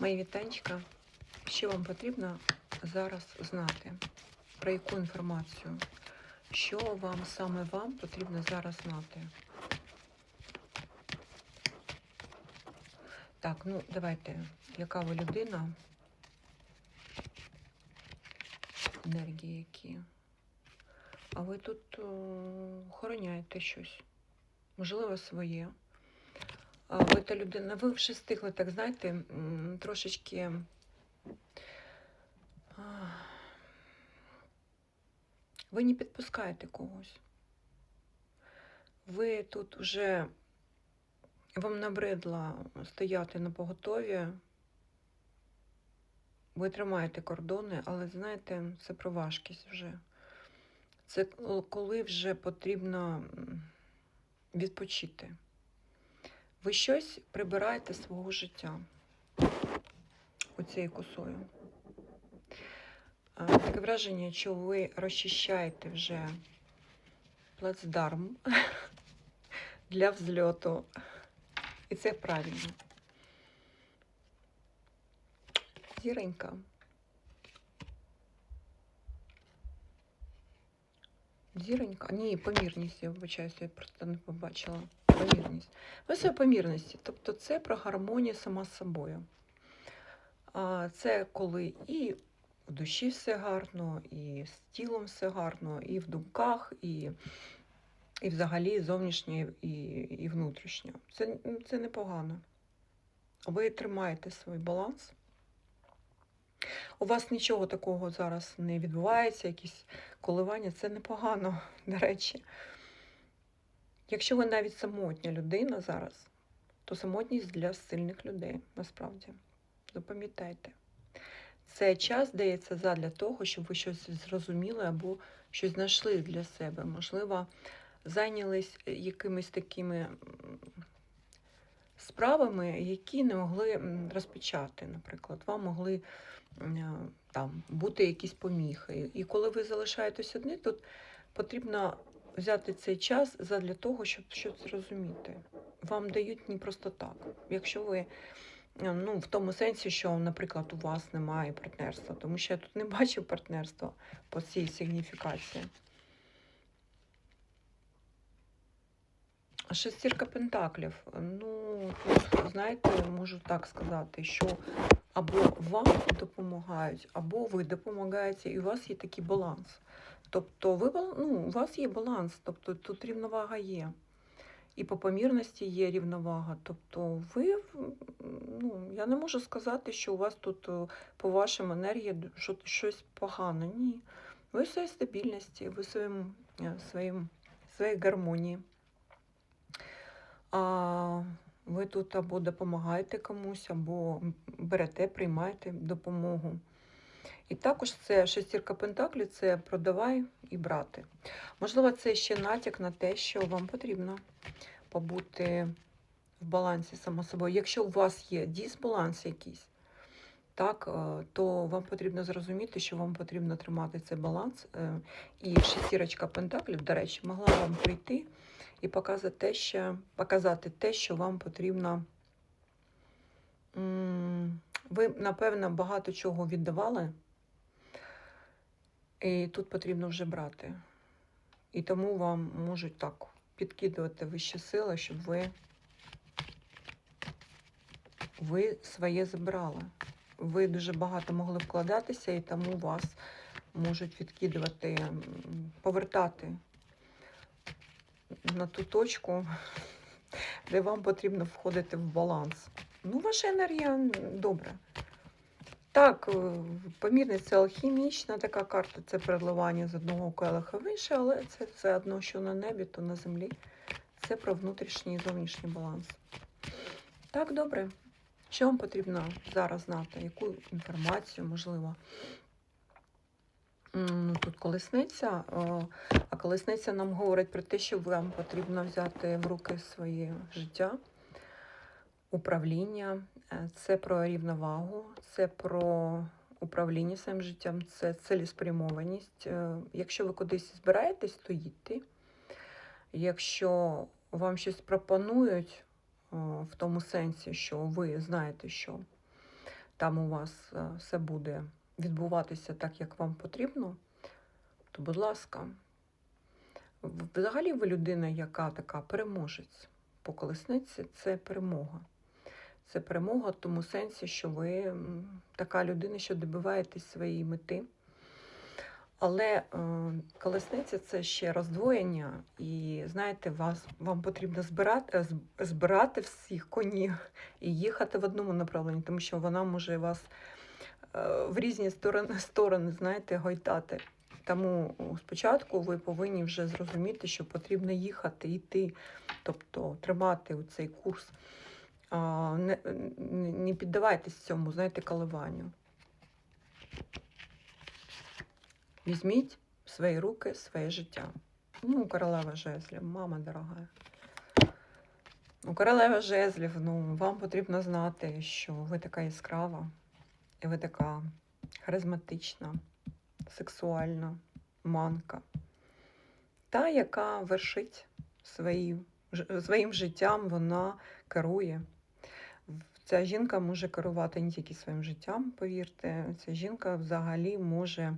Мої вітанчика. Що вам потрібно зараз знати? Про яку інформацію? Що вам саме вам потрібно зараз знати? Так, ну давайте, яка ви людина? Енергії які? А ви тут охороняєте щось? Можливо, своє. Ви та людина, ви вже встигли, так знаєте, трошечки. Ви не підпускаєте когось. Ви тут вже вам набридло стояти на поготові. Ви тримаєте кордони, але знаєте, це про важкість вже. Це коли вже потрібно відпочити. Ви щось прибираєте свого життя оцією косою. А, Таке враження, що ви розчищаєте вже плацдарм для взльоту. І це правильно. Зіронька. Зіронька? Ні, помірність, я вибачаюся, я просто не побачила. Помірність. Ви все помірності. Тобто це про гармонію сама з собою. Це коли і в душі все гарно, і з тілом все гарно, і в думках, і, і взагалі зовнішнє, і, і внутрішнє. Це, це непогано. Ви тримаєте свій баланс. У вас нічого такого зараз не відбувається, якісь коливання, це непогано, до речі. Якщо ви навіть самотня людина зараз, то самотність для сильних людей, насправді. Запам'ятайте. Це час дається задля того, щоб ви щось зрозуміли або щось знайшли для себе. Можливо, зайнялись якимись такими справами, які не могли розпочати, наприклад. Вам могли там бути якісь поміхи. І коли ви залишаєтесь одні, тут потрібно взяти цей час задля того, щоб щось зрозуміти. Вам дають не просто так. Якщо ви е, ну, в тому сенсі, що, наприклад, у вас немає партнерства, тому що я тут не бачу партнерства по цій сигніфікації. Шестірка пентаклів. Ну, знаєте, можу так сказати, що або вам допомагають, або ви допомагаєте, і у вас є такий баланс. Тобто, ви, ну, у вас є баланс, тобто тут рівновага є. І по помірності є рівновага. Тобто, ви, ну, я не можу сказати, що у вас тут е, по вашим енергії щось погане. Ні. Ви в своїй стабільності, ви в своїм, е, своїм, своїй гармонії. А ви тут або допомагаєте комусь, або берете, приймаєте допомогу. І також це шестірка пентаклів це продавай і брати. Можливо, це ще натяк на те, що вам потрібно побути в балансі само собою. Якщо у вас є дисбаланс якийсь, так, е, то вам потрібно зрозуміти, що вам потрібно тримати цей баланс. е, І шестірочка пентаклів, до речі, могла вам прийти і показати те, що, показати те, що вам потрібно. Ви, напевно, багато чого віддавали, і тут потрібно вже брати. І тому вам можуть так підкидувати вищі сили, щоб ви, ви своє забрали. Ви дуже багато могли вкладатися, і тому вас можуть відкидувати, повертати на ту точку, де вам потрібно входити в баланс. Ну, ваша енергія добра. Так, е, помірність це алхімічна така карта, це переливання з одного келиха в інше, але це все одно, що на небі, то на землі. Це про внутрішній і зовнішній баланс. Так, добре. Що вам потрібно зараз знати? Яку інформацію, можливо? Ну, тут колесниця, е, а колесниця нам говорить про те, що вам потрібно взяти в руки своє життя, управління. Е, Це про рівновагу, це про управління своїм життям, це цілеспрямованість. Е, Якщо ви кудись збираєтесь, то їдьте. Якщо вам щось пропонують е, в тому сенсі, що ви знаєте, що, там у вас все буде відбуватися так, як вам потрібно, то, будь ласка, взагалі ви людина, яка така переможець по колесниці, це перемога. Це перемога в тому сенсі, що ви така людина, що добиваєтесь своєї мети. Але е, колесниця це ще роздвоєння, і знаєте, вас, вам потрібно збирати, е, збирати всіх конів і їхати в одному направленні, тому що вона може вас е, в різні сторони, сторони знаєте, гойдати. Тому спочатку ви повинні вже зрозуміти, що потрібно їхати, йти, тобто тримати цей курс. Не, не- піддавайтесь цьому, знаєте, коливанню. Візьміть в свої руки своє життя. Ну, королева жезлів, мама дорога. Ну, королева жезлів, ну, вам потрібно знати, що ви така яскрава, і ви така харизматична, сексуальна манка. Та, яка вершить свої, своїм життям, вона керує. Ця жінка може керувати не тільки своїм життям, повірте, ця жінка взагалі може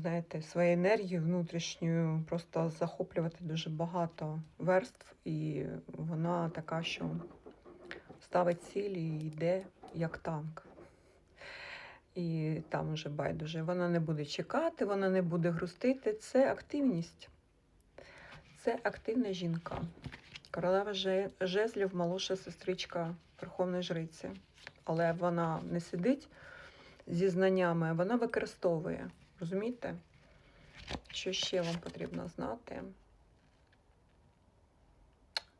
знаєте, своєю енергією внутрішньою просто захоплювати дуже багато верств, і вона така, що ставить цілі і йде як танк. І там уже байдуже. Вона не буде чекати, вона не буде грустити. Це активність. Це активна жінка. Королева жезлів, молодша сестричка Верховної Жриці. Але вона не сидить зі знаннями, вона використовує. Розумієте? Що ще вам потрібно знати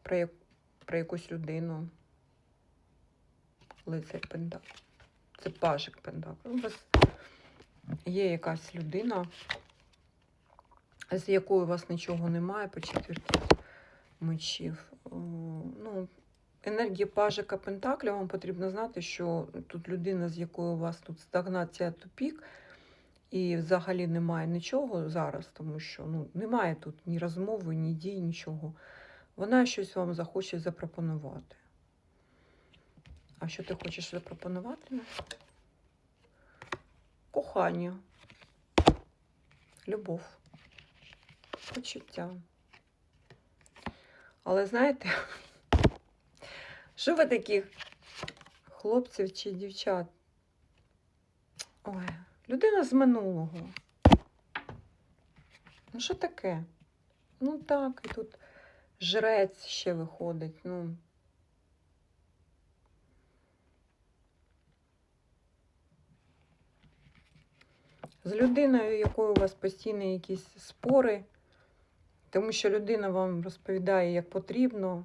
про, як, про якусь людину? Лицар Пентак. Це пажик Пентак. У вас є якась людина, з якою у вас нічого немає по четвірки мечів. Ну, енергія пажика Пентакля вам потрібно знати, що тут людина, з якою у вас тут стагнація тупік, і взагалі немає нічого зараз, тому що ну, немає тут ні розмови, ні дій, нічого. Вона щось вам захоче запропонувати. А що ти хочеш запропонувати? Кохання, любов, почуття. Але знаєте, що ви таких хлопців чи дівчат? Ой, людина з минулого. Ну, що таке? Ну так, і тут жрець ще виходить. Ну. З людиною, якою у вас постійні якісь спори, тому що людина вам розповідає, як потрібно.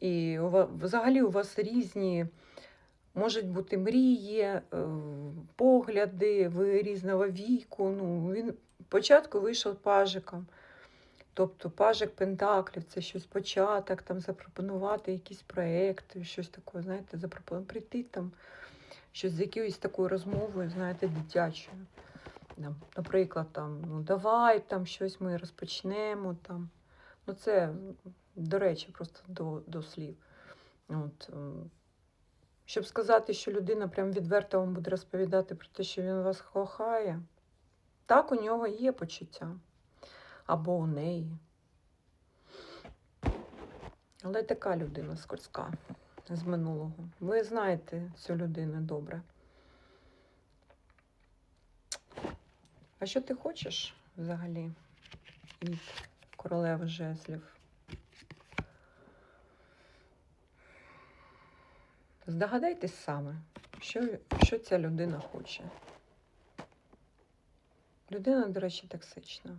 І взагалі у вас різні можуть бути мрії, е, погляди, ви різного віку. Ну, він спочатку вийшов пажиком. Тобто пажик Пентаклів це щось початок, там запропонувати якісь проекти, щось таке, знаєте, запропонувати прийти там, щось з якоюсь такою розмовою, знаєте, дитячою. Наприклад, там, ну давай там щось ми розпочнемо. Там. Ну, це, до речі, просто до, до слів. От, щоб сказати, що людина прям відверто вам буде розповідати про те, що він вас кохає, так у нього є почуття. Або у неї. Але така людина скользка з минулого. Ви знаєте цю людину добре. А що ти хочеш взагалі від королеви жезлів? Здогадайтесь саме, що, що ця людина хоче. Людина, до речі, токсична.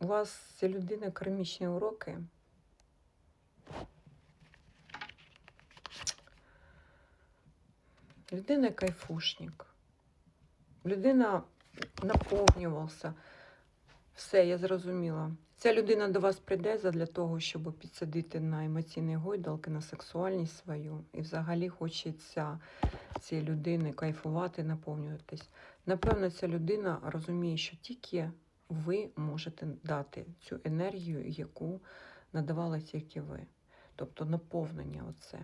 У вас ця людина кармічні уроки. Людина кайфушник. Людина наповнювався. Все, я зрозуміла. Ця людина до вас прийде для того, щоб підсадити на емоційні гойдалки, на сексуальність свою. І взагалі хочеться цієї людини кайфувати, наповнюватись. Напевно, ця людина розуміє, що тільки ви можете дати цю енергію, яку надавала тільки ви. Тобто наповнення оце.